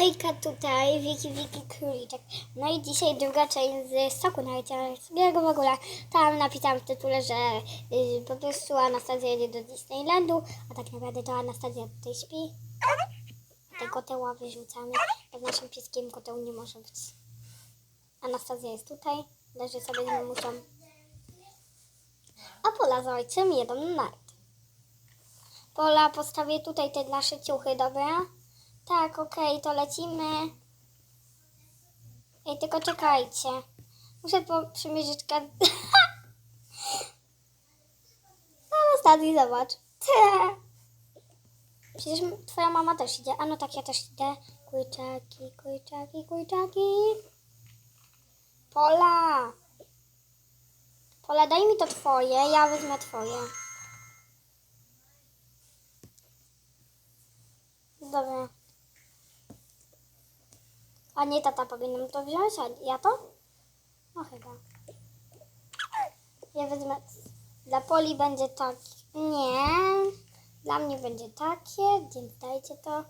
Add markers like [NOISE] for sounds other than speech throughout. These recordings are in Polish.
Hejka tutaj, Wiki Wiki Króliczek. No i dzisiaj druga część z soku narciarskiego w ogóle. Tam napisałam w tytule, że y, po prostu Anastazja jedzie do Disneylandu, a tak naprawdę to Anastazja tutaj śpi. Te koteła wyrzucamy, bo z naszym pieskiem koteł nie może być. Anastazja jest tutaj, leży sobie z mamusią. A Pola z ojcem jedą na nart. Pola, postawię tutaj te nasze ciuchy, dobra? Tak, okej, to lecimy. Ej, tylko czekajcie. Muszę po przymierzyć kad... [LAUGHS] Anastazji, zobacz. [LAUGHS] Przecież twoja mama też idzie. A no tak, ja też idę. Kurczaki, kurczaki, kurczaki. Pola. Pola, daj mi to twoje, ja wezmę twoje. Dobra. A nie tata powinnam to wziąć, a ja to? No chyba. Ja wezmę. Dla Poli będzie tak. Nie. Dla mnie będzie takie, więc dajcie to.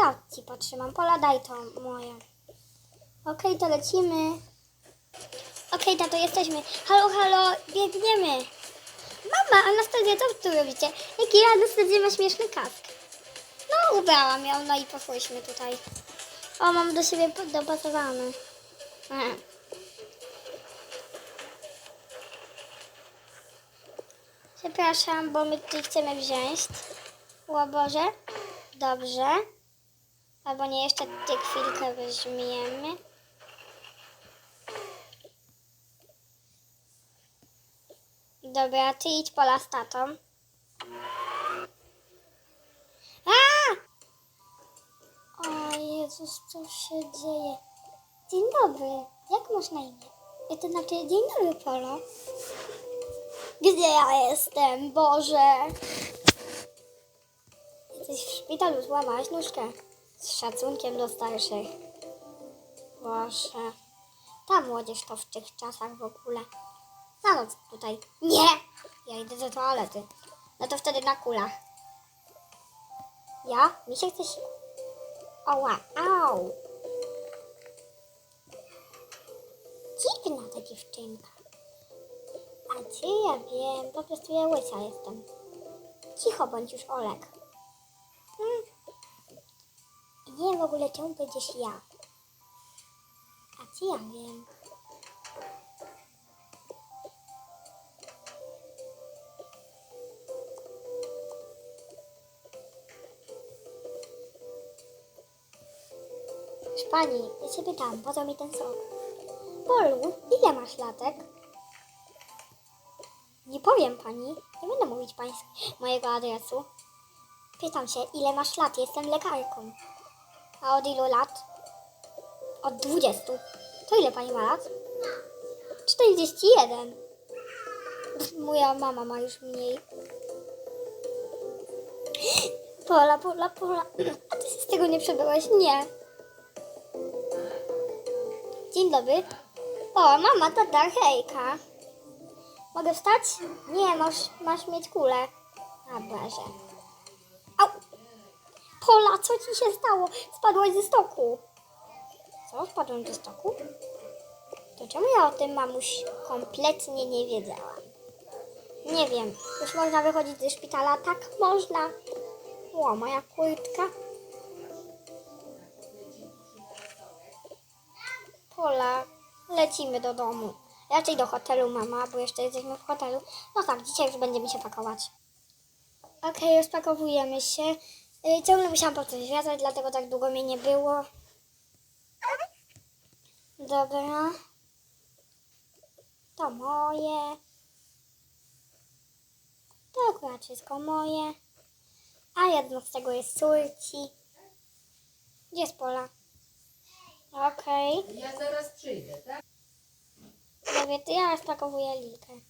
Ja ci potrzymam. Pola, daj to moje. Okej, to lecimy. Okej, tato, jesteśmy. Halo, halo, biegniemy. Mama, Anastazja, co tu robicie? Jaki Anastazja ma śmieszny kask. No, ubrałam ją, no i poszłyśmy tutaj. O, mam do siebie dopasowany. E. Przepraszam, bo my tutaj chcemy wziąć. O Boże. Dobrze. Albo nie, jeszcze tę chwilkę weźmiemy. Dobra, ty idź pola z tatą. A! O Jezus, co się dzieje? Dzień dobry. Jak masz na imię? Ja to znaczy, dzień dobry, Polo. Gdzie ja jestem? Boże. Jesteś w szpitalu, złamałaś nóżkę. Z szacunkiem do starszych. Boże. Ta młodzież to w tych czasach w ogóle. Na noc tutaj. Nie! Ja idę do toalety. No to wtedy na kulach. Ja? Mi się chce. Oła, au! Dziwna ta dziewczynka. A czy ja wiem, po prostu ja łysa jestem. Cicho bądź już, Olek. Hmm. Nie wiem w ogóle czemu będziesz ja. A czy ja wiem? Pani, ja się pytam, po co mi ten sok? Polu, ile masz latek? Nie powiem pani, nie będę mówić pani mojego adresu. Pytam się, ile masz lat? Jestem lekarką. A od ilu lat? Od 20. To ile pani ma lat? 41. Moja mama ma już mniej. Pola, pola, pola. A ty z tego nie przebyłeś? Nie. Dzień dobry. O, mama, tata, hejka. Mogę wstać? Nie, masz, masz mieć kulę. A Boże. Au! Pola, co ci się stało? Spadłaś ze stoku. Co? Spadłem ze stoku? To czemu ja o tym, mamuś, kompletnie nie wiedziałam? Nie wiem. Już można wychodzić ze szpitala? Tak, można. O, moja kurtka. Pola, lecimy do domu. Raczej do hotelu, mama, bo jeszcze jesteśmy w hotelu. No tak, dzisiaj już będziemy się pakować. Okej, rozpakowujemy się. Y, Ciągle musiałam po coś wracać, dlatego tak długo mnie nie było. Dobra. To moje. To akurat wszystko moje. A jedno z tego jest córci. Gdzie jest Pola? Okej. Ja zaraz przyjdę, tak? Dobra, to ja rozpakowuję Lilkę.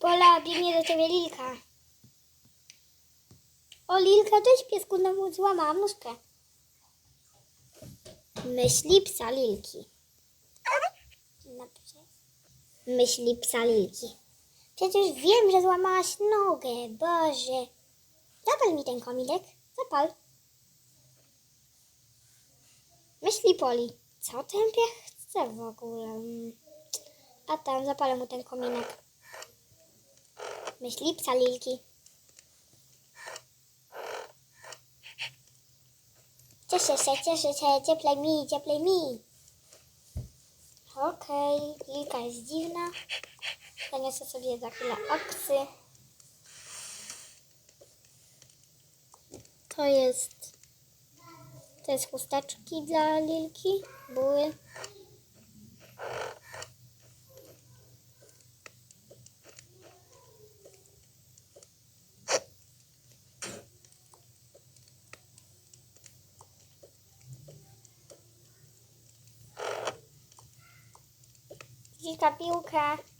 Pola, biegnie do ciebie Lilka. O, Lilka, cześć piesku, no złamałam nóżkę. Myśli psa Lilki. Napiszę. Myśli psa Lilki. Przecież wiem, że złamałaś nogę, Boże. Zapal mi ten komilek. Zapal. Myśli Poli, co ten piech chce w ogóle? A tam zapalę mu ten kominek. Myśli psa Lilki. Cieszę się, cieszę się, cieplej mi, cieplej mi. Okej, Lilka jest dziwna. Zaniosę sobie za chwilę oksy. To jest... To jest chusteczki dla Lilki. Były. Lilka piłkę.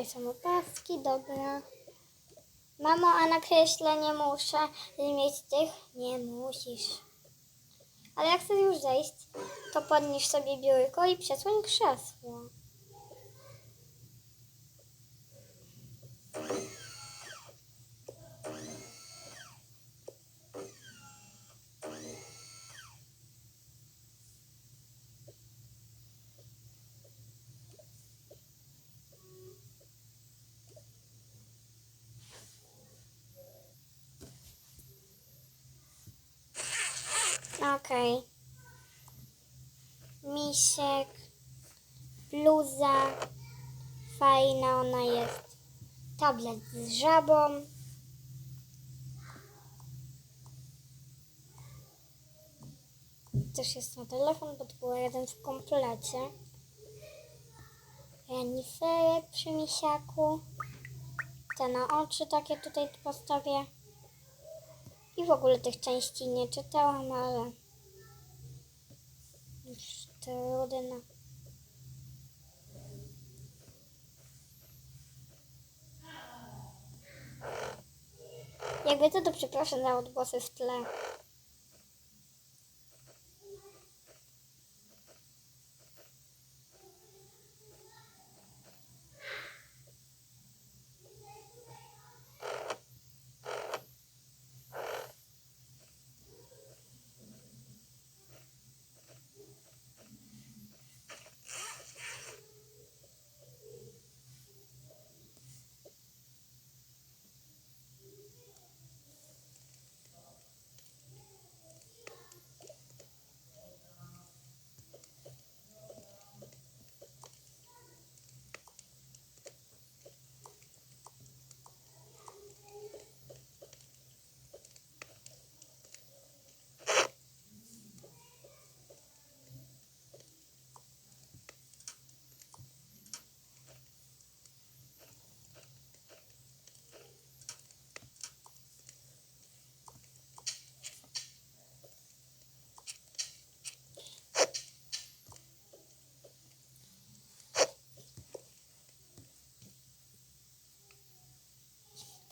Tutaj są opaski, dobra. Mamo, a na kreśle nie muszę mieć tych? Nie musisz. Ale jak chcesz już zejść, to podnieś sobie biurko i przesłoń krzesło. Okej. Misiek, bluza, fajna ona jest. Tablet z żabą. Też jest na telefon, bo to był jeden w komplecie. Reniferek przy misiaku. Te na oczy takie tutaj postawię. I w ogóle tych części nie czytałam, ale już trudno. Jakby to, to przepraszam za odgłosy w tle.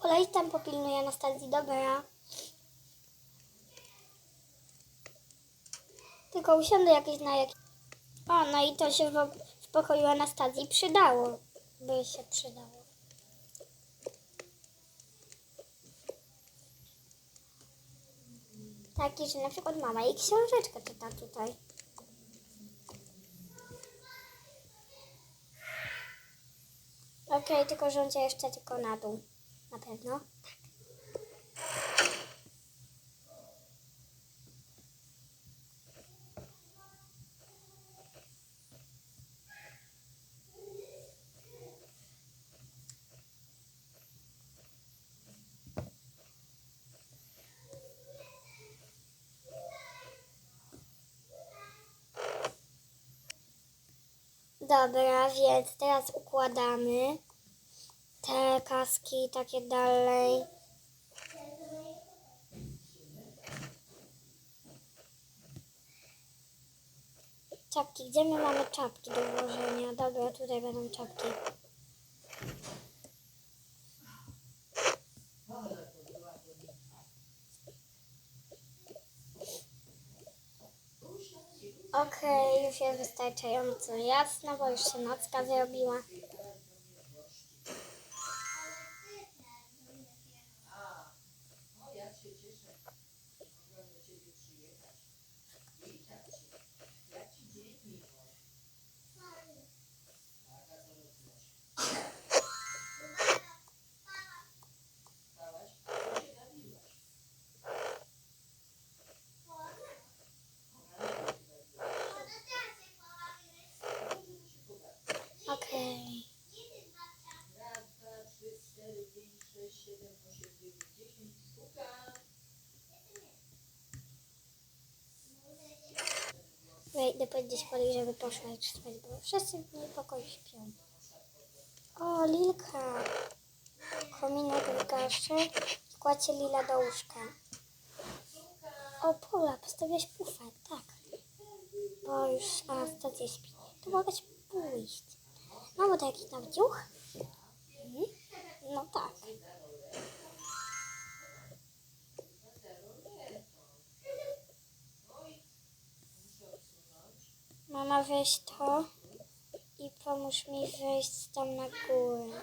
Poleć tam popilnuje Anastazji, dobra. Tylko usiądę jakieś na jak... O, no i to się w, w pokoju Anastazji przydało. By się przydało. Taki, że na przykład mama jej książeczkę czyta tutaj. Okej, tylko rządzę jeszcze tylko na dół. Pewno. Dobra, więc teraz układamy te kaski i takie dalej. Czapki, gdzie my mamy czapki do włożenia? Dobra, tutaj będą czapki. Okej, już jest wystarczająco jasno, bo już się nocka zrobiła. Idę powiedzieć Poli, żeby poszła już spać, bo wszyscy w jej pokoju śpią. O, Lilka. Kominek gaszy. Kładzie Lila do łóżka. O, Pola, postawiłaś pufek, tak. Bo już Anastazja śpi. To mogę ci pójść. To jakiś tam ciuch? Mhm. No tak. Mama, weź to i pomóż mi wejść tam na górę.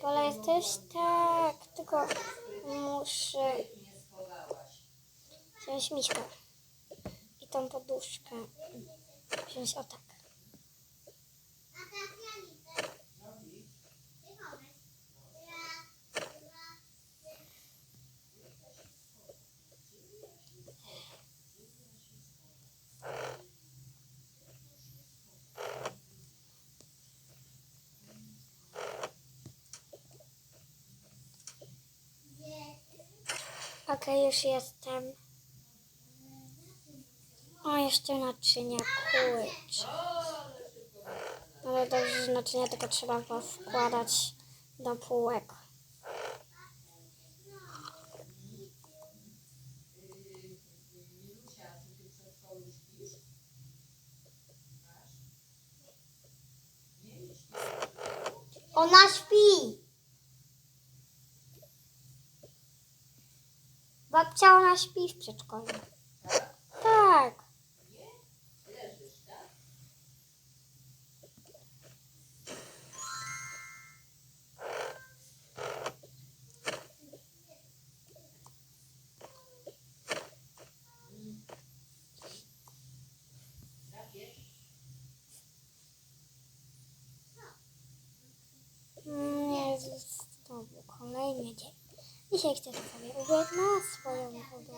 Pola jesteś? Tak, tylko muszę wziąć miśkę i tą poduszkę. Wziąć o tak. Okej, już jestem. O, jeszcze naczynia kurcz. Ale dobrze, że naczynia tylko trzeba wkładać do półek. Ona śpi! Babcia, ona śpi w przedszkolu. Tak. Mm, Jezus, znowu kolejny dzień. Dzisiaj chcę to sobie ubrać na swoją wodę.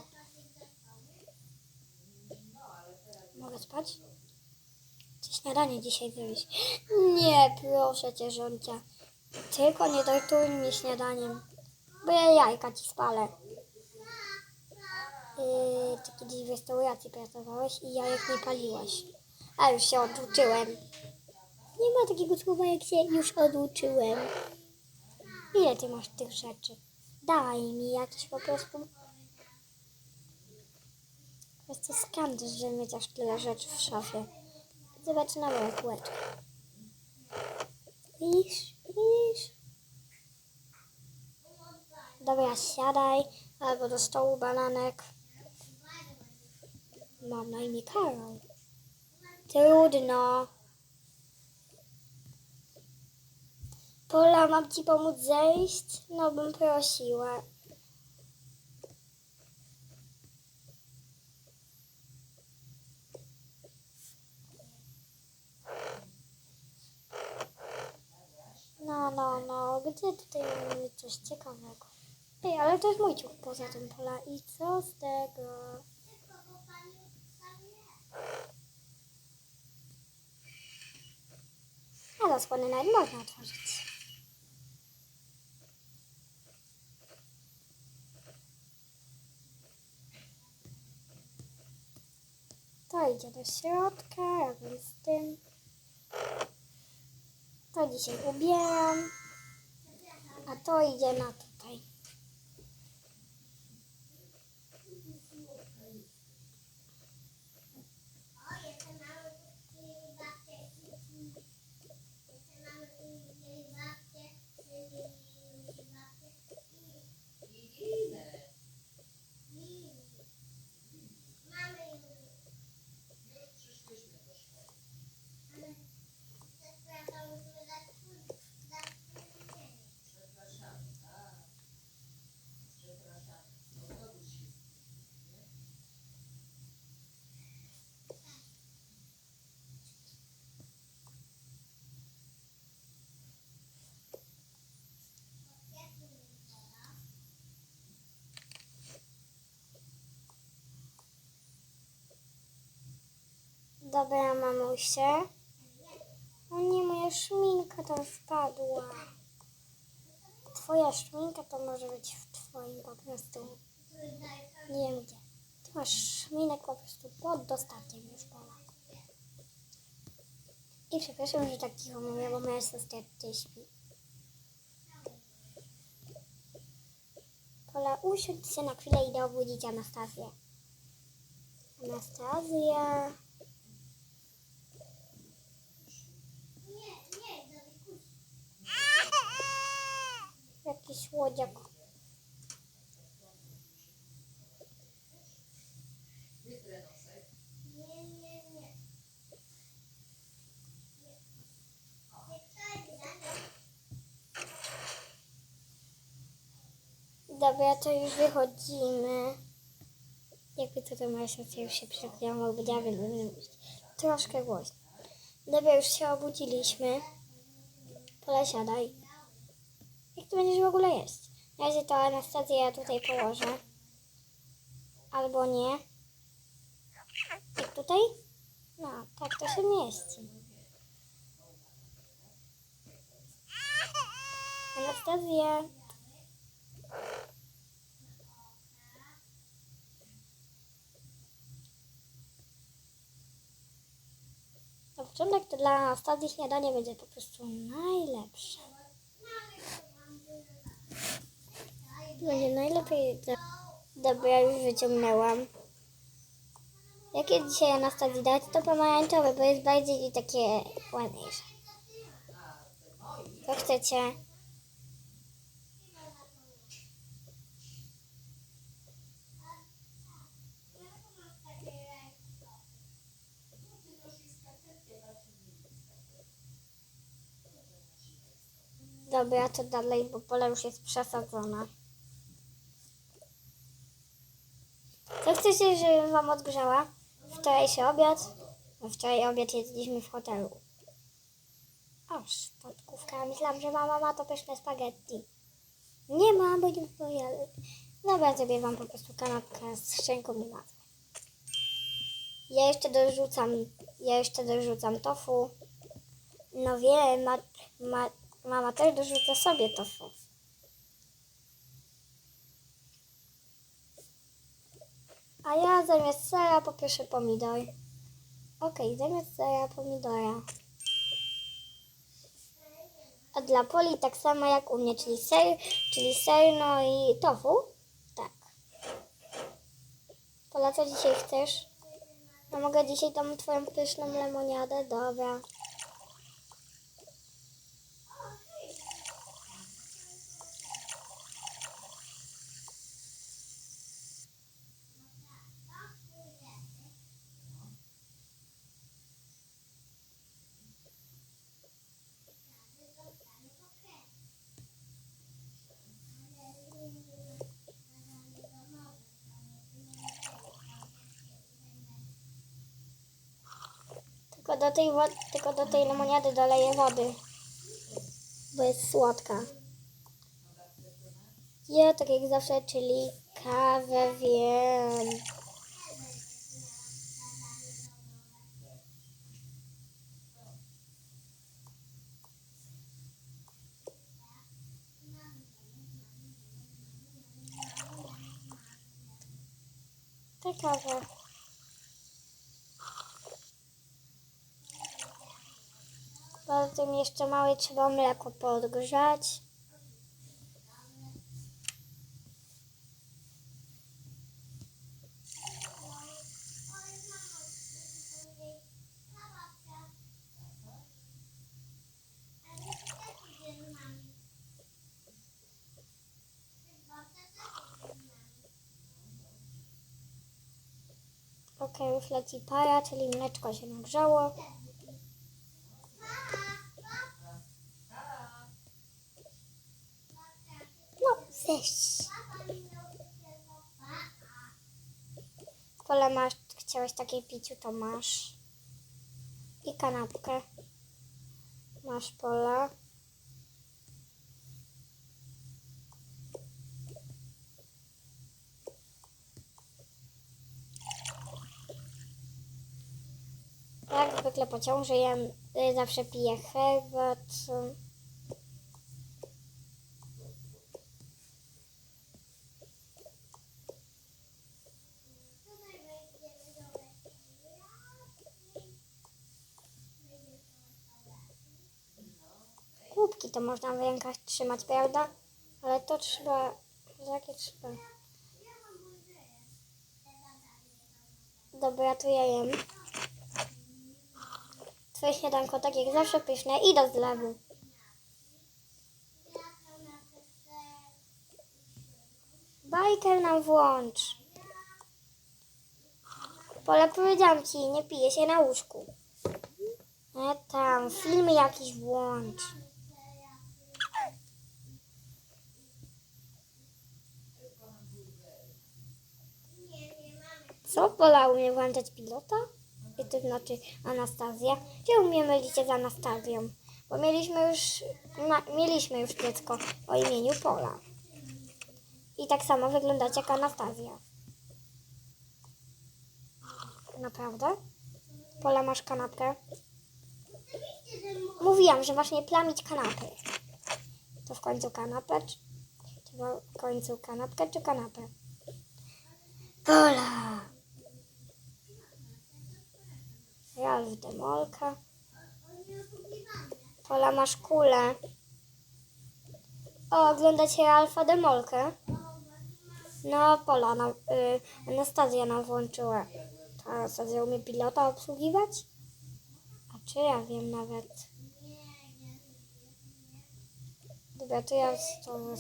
Mogę spać? Czy śniadanie dzisiaj zrobić? Nie, proszę cię, żoncia. Tylko nie torturuj mnie śniadaniem, bo ja jajka ci spalę. Yy, ty kiedyś w restauracji pracowałeś i jajek nie paliłaś. A już się oduczyłem. Nie ma takiego słowa, jak się już oduczyłem. Ile ty masz tych rzeczy? Daj mi jakieś po prostu. Jest to skandal, że mieć aż tyle rzeczy w szafie. Zobacz na moją. Widzisz? Widzisz? Dobra, siadaj. Albo do stołu bananek. Mam na imię Karol. Trudno. Pola, mam ci pomóc zejść? No bym prosiła. No, no, no, gdzie tutaj coś ciekawego? Ej, ale to jest mój ciuch poza tym Pola. I co z tego? A zasłony nawet można otworzyć. To idzie do środka razem z tym. To dzisiaj ubieram. A to idzie na tutaj. Dobra, mamusie. O nie, moja szminka tam wpadła. Twoja szminka to może być w twoim po prostu. Nie wiem gdzie. Tu. Masz szminek po prostu pod dostatkiem już pola. I przepraszam, że tak cicho mówię, bo moja siostra tutaj śpi. Pola, usiądź się na chwilę i idę obudzić Anastazję. Anastazja. Jakiś łodziak. Dobra, to już wychodzimy. Jakby to moja siostra już się bo ja wiem, będę mówić troszkę głośno. Dobra, już się obudziliśmy. Pola, siadaj. Jak ty będziesz w ogóle jeść? Na razie to Anastazję ja tutaj położę. Albo nie. Jak tutaj? No, tak to się mieści. Anastazja. Na początek to dla Anastazji śniadanie będzie po prostu najlepsze. Będzie najlepiej. Dobra, już wyciągnęłam. Jakie dzisiaj Anastazji dać? To pomarańczowe, bo jest bardziej takie ładniejsze. Co chcecie? Dobra, to dalej, bo pole już jest przesadzone. Co chcecie, żebym wam odgrzała? Wczorajszy obiad? Bo wczoraj obiad jedliśmy w hotelu. Oż, podkówka. Myślałam, że mama ma to pyszne spaghetti. Nie ma, bo nie pojadę. Dobra, zrobię wam po prostu kanapkę z szczęką i. Ja jeszcze dorzucam, ja jeszcze dorzucam tofu. No wiem, ma, ma, mama też dorzuca sobie tofu. A ja zamiast sera poproszę pomidor. Okej, zamiast sera pomidora. A dla Poli tak samo jak u mnie, czyli ser, czyli ser, no i tofu. Tak. Pola, co dzisiaj chcesz? No mogę dzisiaj tą twoją pyszną lemoniadę? Dobra. Tylko do tej, wo- tylko do tej lemoniady doleję wody. Bo jest słodka. Ja tak jak zawsze, czyli kawę wiem. Tę kawę. Poza tym jeszcze małe trzeba mleko podgrzać. Ok, już leci para, czyli mleczko się nagrzało. No, weź. Pola masz, chciałeś takie piciu, to masz. I kanapkę. Masz pola. Jak zwykle po ciąży jem, y, zawsze piję herbatę. Paluszki to można w rękach trzymać, prawda? Ale to trzeba... Jakie trzeba? Dobra, to ja jem. Twoje śniadanko tak jak zawsze pyszne i do zlewu. Bajkę nam włącz. Pole powiedziałam ci, nie pije się na łóżku. E tam, filmy jakiś włącz. Co? Pola umie włączać pilota? I to znaczy Anastazja? Gdzie umie mylić z Anastazją? Bo mieliśmy już, ma, mieliśmy już dziecko o imieniu Pola. I tak samo wyglądacie jak Anastazja. Naprawdę? Pola, masz kanapkę? Mówiłam, że masz nie plamić kanapy. To w końcu kanapę, czy, czy w końcu kanapkę, czy kanapę? Pola! Już demolka. Pola, masz kulę. O, oglądacie Alfa Demolkę? No, Pola, na, y, Anastazja nam włączyła. To Anastazja umie pilota obsługiwać? A czy ja wiem nawet? Dobra, to ja z tą...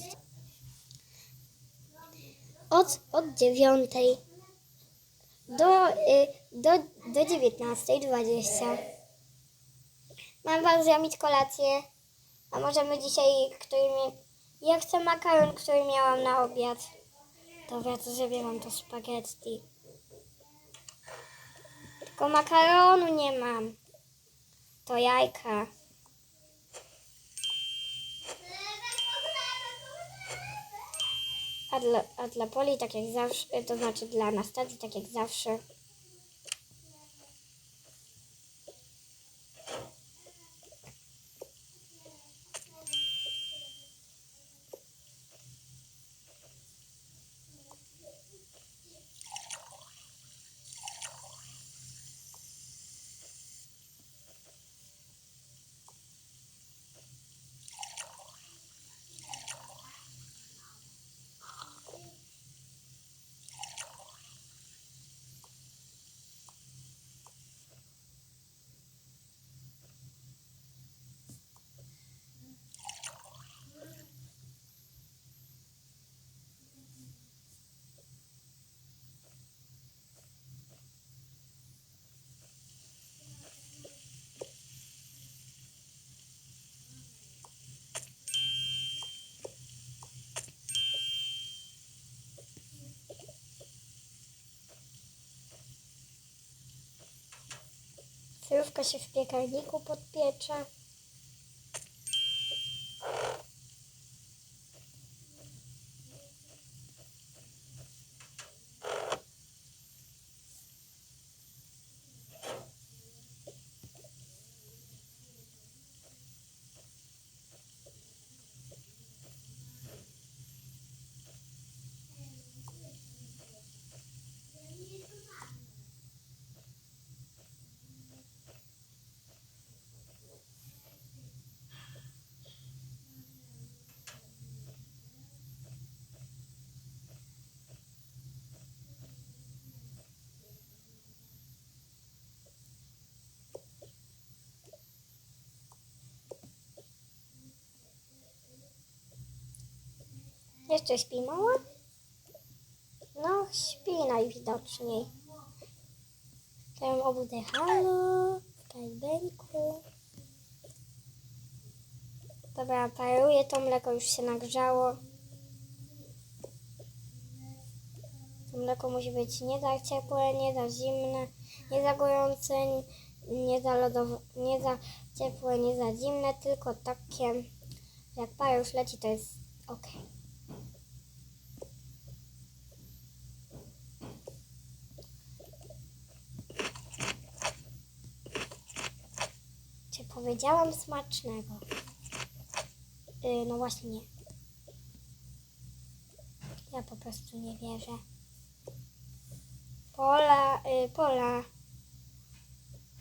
Od, od dziewiątej do, y, do, do 19.20. Mam was zamieć kolację. A możemy dzisiaj, który mi... Ja chcę makaron, który miałam na obiad. Dobra, to zrobię wam to spaghetti. Tylko makaronu nie mam. To jajka. A dla, a dla Poli tak jak zawsze, to znaczy dla Anastazji tak jak zawsze. Syrówka się w piekarniku podpiecze. Jeszcze śpi mała? No, śpi najwidoczniej. Tam obudę halo, w kajbenku. Dobra, paruję to mleko, już się nagrzało. To mleko musi być nie za ciepłe, nie za zimne, nie za gorące, nie za lodowe, nie za ciepłe, nie za zimne, tylko takie, jak para już leci, to jest ok. Czy powiedziałam smacznego? Yy, no właśnie nie. Ja po prostu nie wierzę. Pola, yy, Pola.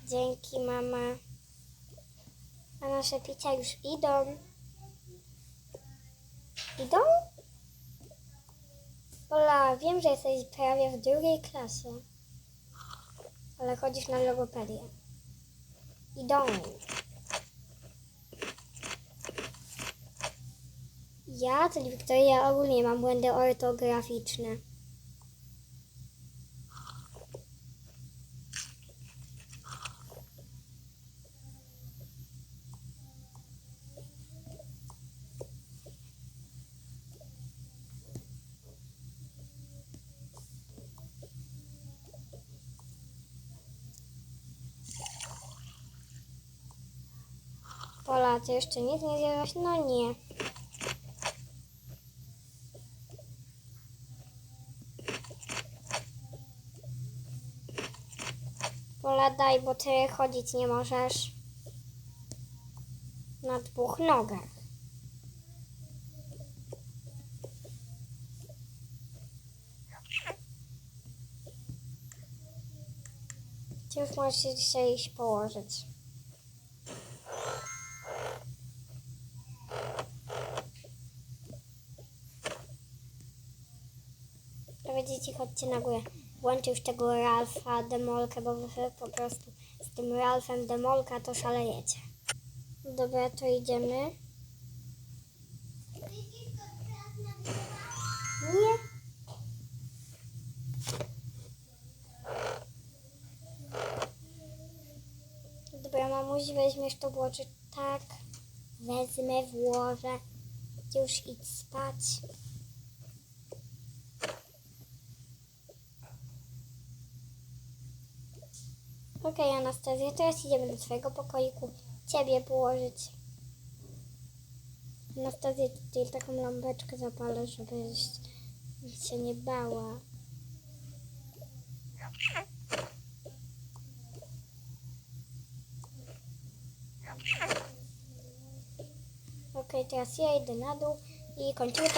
Dzięki mama. A nasze picia już idą. Idą? Ola, wiem, że jesteś prawie w drugiej klasie, ale chodzisz na logopedię. Idą. Ja, czyli Wiktoria, ogólnie mam błędy ortograficzne. Pola, ty jeszcze nic nie zjadłaś? No nie. Pola, daj, bo ty chodzić nie możesz. Na dwóch nogach. Ty już możesz się iść położyć. Dzieci, chodźcie na górę. Włączę już tego Ralfa Demolkę, bo wy po prostu z tym Ralfem Demolka to szalejecie. Dobra, to idziemy. Nie. Dobra, mamuś, weźmiesz to włożyć tak. Wezmę, włożę. Już idź spać. Okej, Anastazja, teraz idziemy do twojego pokoiku. Ciebie położyć. Anastazja, tutaj taką lampeczkę zapalę, żebyś się nie bała. Okej, teraz ja idę na dół i kończymy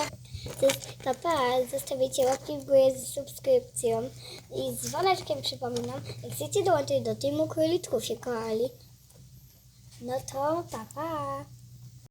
tak. Papa, zostawicie łapki w górę z subskrypcją i z dzwoneczkiem przypominam, jak chcecie dołączyć do teamu królitków się kochali. No to papa. Pa.